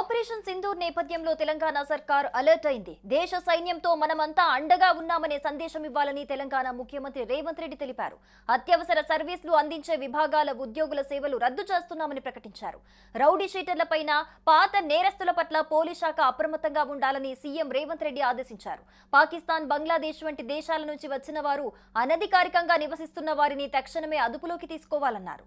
Operation Sindoor నేపథ్యంలో తెలంగాణ సర్కార్ alert అయింది. దేశ సైన్యంతో మనమంతా అండగా ఉన్నామనే సందేశం ఇవ్వాలని తెలంగాణ ముఖ్యమంత్రి రేవంత్ రెడ్డి తెలిపారు. అత్యవసర సర్వీసులు అందించే విభాగాల ఉద్యోగుల సేవలు రద్దు చేస్తున్నామని ప్రకటించారు. రౌడీ షీటర్లపైన పాత నేరస్తుల పట్ల పోలీస్ శాఖ అప్రమత్తంగా ఉండాలని సీఎం రేవంత్ రెడ్డి ఆదేశించారు. పాకిస్తాన్ బంగ్లాదేశ్ వంటి దేశాల నుంచి వచ్చిన వారు అనధికారికంగా నివసిస్తున్న వారిని తక్షణమే అదుపులోకి తీసుకోవాలన్నారు.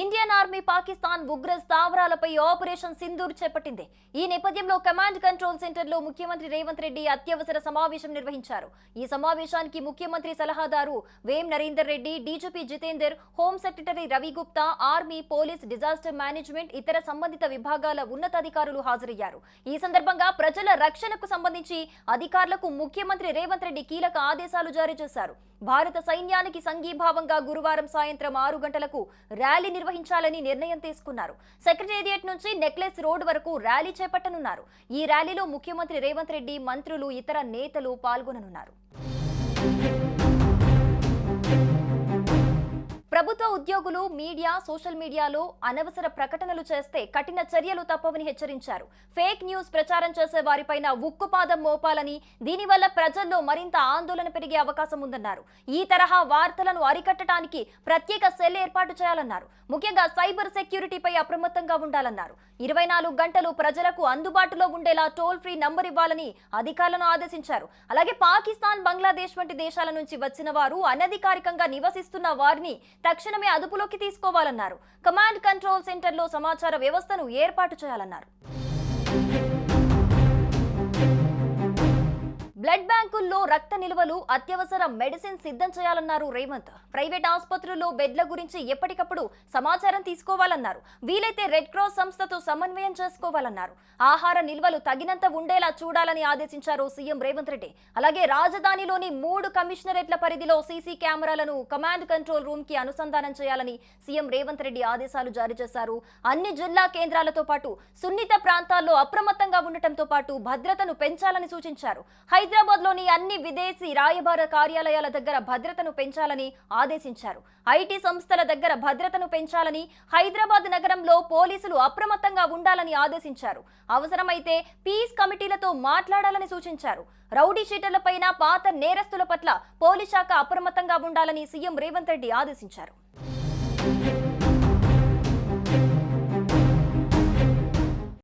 ఇండియన్ ఆర్మీ పాకిస్తాన్ ఉగ్ర స్థావరాలపై ఆపరేషన్ సింధూర్ చేపట్టింది. ఈ నేపథ్యంలో కమాండ్ కంట్రోల్ సెంటర్లో ముఖ్యమంత్రి రేవంత్ రెడ్డి అత్యవసర సమావేశం నిర్వహించారు. ఈ సమావేశానికి ముఖ్యమంత్రి సలహాదారు Vem Narender Reddy DGP Jitender home secretary Ravi Gupta army police disaster management ఇతర సంబంధిత విభాగాల ఉన్నతాధికారులు హాజరయ్యారు. ఈ సందర్భంగా ప్రజల రక్షణకు సంబంధించి అధికారులకు ముఖ్యమంత్రి రేవంత్ రెడ్డి కీలక ఆదేశాలు జారీ చేశారు. భారత సైన్యానికి సంఘీభావంగా గురువారం సాయంత్రం ఆరు గంటలకు ర్యాలీ నిర్వహించాలని నిర్ణయం తీసుకున్నారు. సెక్రటేరియట్ నుంచి నెక్లెస్ రోడ్ వరకు ర్యాలీ చేపట్టనున్నారు. ఈ ర్యాలీలో ముఖ్యమంత్రి రేవంత్ రెడ్డి మంత్రులు ఇతర నేతలు పాల్గొననున్నారు. ప్రభుత్వ ఉద్యోగులు మీడియా సోషల్ మీడియాలో అనవసర ప్రకటనలు చేస్తే కఠిన చర్యలు తప్పవని హెచ్చరించారు. ఫేక్ న్యూస్ ప్రచారం చేసే వారిపైన ఉక్కుపాదం మోపాలని దీనివల్ల ప్రజల్లో మరింత ఆందోళన పెరిగే అవకాశం ఉందన్నారు. ఈ తరహా వార్తలను అరికట్టడానికి ప్రత్యేక సెల్ ఏర్పాటు చేయాలన్నారు. ముఖ్యంగా సైబర్ సెక్యూరిటీపై అప్రమత్తంగా ఉండాలన్నారు. ఇరవై నాలుగు గంటలు ప్రజలకు అందుబాటులో ఉండేలా టోల్ ఫ్రీ నంబర్ ఇవ్వాలని అధికారులను ఆదేశించారు. అలాగే పాకిస్తాన్ బంగ్లాదేశ్ వంటి దేశాల నుంచి వచ్చిన వారు అనధికారికంగా నివసిస్తున్న వారిని తక్షణమే అదుపులోకి తీసుకోవాలన్నారు. కమాండ్ కంట్రోల్ సెంటర్లో సమాచార వ్యవస్థను ఏర్పాటు చేయాలన్నారు. బ్లడ్ బ్యాంకుల్లో రక్త నిల్వలు అత్యవసర మెడిసిన్ సిద్ధం చేయాలన్నారు రేవంత్. ప్రైవేట్ ఆసుపత్రుల్లో బెడ్ల గురించి ఎప్పటికప్పుడు సమాచారం తీసుకోవాలన్నారు. వీలైతే రెడ్ క్రాస్ సంస్థతో సమన్వయం చేసుకోవాలన్నారు. ఆహార నిల్వలు తగినంత ఉండేలా చూడాలని ఆదేశించారు సీఎం రేవంత్ రెడ్డి. అలాగే రాజధానిలోని మూడు కమిషనరేట్ల పరిధిలో సీసీ కెమెరాలను కమాండ్ కంట్రోల్ రూమ్కి అనుసంధానం చేయాలని సీఎం రేవంత్ రెడ్డి ఆదేశాలు జారీ చేశారు. అన్ని జిల్లా కేంద్రాలతో పాటు సున్నిత ప్రాంతాల్లో అప్రమత్తంగా ఉండటంతో పాటు భద్రతను పెంచాలని సూచించారు. హైదరాబాద్ లోని అన్ని విదేశీ రాయబార కార్యాలయాల దగ్గర భద్రతను పెంచాలని ఆదేశించారు. ఐటీ సంస్థల దగ్గర భద్రతను పెంచాలని హైదరాబాద్ నగరంలో పోలీసులు అప్రమత్తంగా ఉండాలని ఆదేశించారు. అవసరమైతే పీస్ కమిటీలతో మాట్లాడాలని సూచించారు. రౌడీ షీటర్లపైన పాత నేరస్తుల పట్ల పోలీస్ శాఖ అప్రమత్తంగా ఉండాలని సీఎం రేవంత్ రెడ్డి ఆదేశించారు.